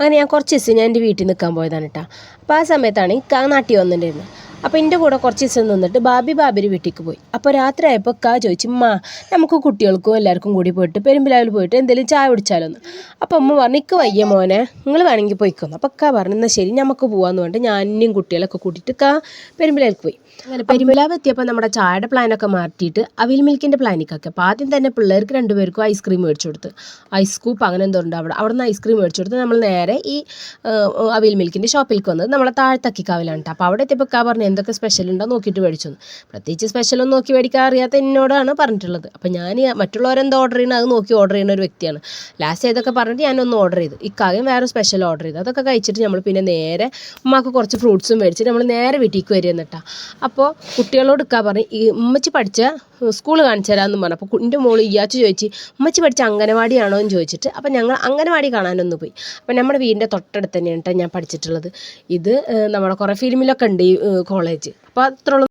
അങ്ങനെ ഞാൻ കുറച്ച് ദിവസം ഞാൻ എന്റെ വീട്ടിൽ നിൽക്കാൻ പോയതാണ് കേട്ടോ. അപ്പോൾ ആ സമയത്താണ് ഇക്ക നാട്ടിൽ വന്നിട്ടുണ്ടായിരുന്നത്. അപ്പോൾ എന്റെ കൂടെ കുറച്ച് ദിവസം നിന്നിട്ട് ബാബി ബാബിര് വീട്ടിലേക്ക് പോയി. അപ്പോൾ രാത്രി ആയപ്പോൾ കാ ചോദിച്ചു മാ നമുക്ക് കുട്ടികൾക്കും എല്ലാവർക്കും കൂടി പോയിട്ട് പെരുമ്പിലാവിൽ പോയിട്ട് എന്തെങ്കിലും ചായ കുടിച്ചാലോ എന്ന് അപ്പോൾ അമ്മ പറഞ്ഞു ഇക്ക് വയ്യ മോനെ നിങ്ങൾ വേണമെങ്കിൽ പോയിക്കോന്നു. അപ്പോൾ കാ പറഞ്ഞു എന്നാൽ ശരി നമുക്ക് പോകാമെന്ന് പറഞ്ഞിട്ട് ഞാനും കുട്ടികളൊക്കെ കൂട്ടിയിട്ട് കാ പെരുമ്പിലാവിലേക്ക് പോയി. അങ്ങനെ പെരുമ്പിലാവ് എത്തിയപ്പോൾ നമ്മുടെ ചായയുടെ പ്ലാനൊക്കെ മാറ്റിയിട്ട് അവിൽ മിൽക്കിന്റെ പ്ലാനിക്കൊക്കെ അപ്പോൾ ആദ്യം തന്നെ പിള്ളേർക്ക് രണ്ടുപേർക്കും ഐസ്ക്രീം മേടിച്ചു കൊടുത്ത്. ഐസ് സ്കൂപ്പ് അങ്ങനെ എന്തോ ഉണ്ട് അവിടെ. അവിടെ നിന്ന് ഐസ്ക്രീം മേടിച്ചു കൊടുത്ത് നമ്മൾ നേരെ ഈ അവിൽ മിൽക്കിന്റെ ഷോപ്പിലേക്ക് വന്നത് നമ്മളെ താഴത്തക്കിക്കാവിലാണ് കേട്ടോ അപ്പോൾ അവിടെ എത്തിയപ്പോൾ കാ പറഞ്ഞു എന്തൊക്കെ സ്പെഷ്യൽ ഉണ്ടോ നോക്കിയിട്ട് മേടിച്ചു. പ്രത്യേകിച്ച് സ്പെഷ്യലൊന്നും നോക്കി മേടിക്കാൻ അറിയാത്ത എന്നോടാണ് പറഞ്ഞിട്ടുള്ളത്. അപ്പോൾ ഞാൻ മറ്റുള്ളവരെന്ത് ഓർഡർ ചെയ്യണം അത് നോക്കി ഓർഡർ ചെയ്യുന്ന ഒരു വ്യക്തിയാണ്. ലാസ്റ്റ് ഇതൊക്കെ പറഞ്ഞിട്ട് ഞാനൊന്ന് ഓർഡർ ചെയ്തു. ഇക്കാകെയും വേറെ സ്പെഷ്യൽ ഓർഡർ ചെയ്തു. അതൊക്കെ കഴിച്ചിട്ട് നമ്മൾ പിന്നെ നേരെ ഉമ്മക്ക് കുറച്ച് ഫ്രൂട്ട്സും മേടിച്ചിട്ട് നമ്മൾ നേരെ വീട്ടിലേക്ക് വരിക എന്നിട്ടാണ് അപ്പോൾ കുട്ടികളോട് ഇക്കാ പറഞ്ഞു ഈ ഉമ്മച്ചി പഠിച്ച സ്കൂൾ കാണിച്ചു തരാമെന്ന് പറഞ്ഞു. അപ്പോൾ എന്റെ മോൾ ഇയാച്ച് ചോദിച്ച് ഉമ്മച്ചി പഠിച്ച അംഗനവാടിയാണോ എന്ന് ചോദിച്ചിട്ട്. അപ്പോൾ ഞങ്ങൾ അംഗനവാടി കാണാനൊന്ന് പോയി. അപ്പോൾ നമ്മുടെ വീടിന്റെ തൊട്ടടുത്ത് തന്നെയാണ് കേട്ടോ ഞാൻ പഠിച്ചിട്ടുള്ളത്. ഇത് നമ്മുടെ കുറേ ഫിലിമിലൊക്കെ ഉണ്ട് ഈ കോളേജ്. അപ്പോൾ അത്രയുള്ള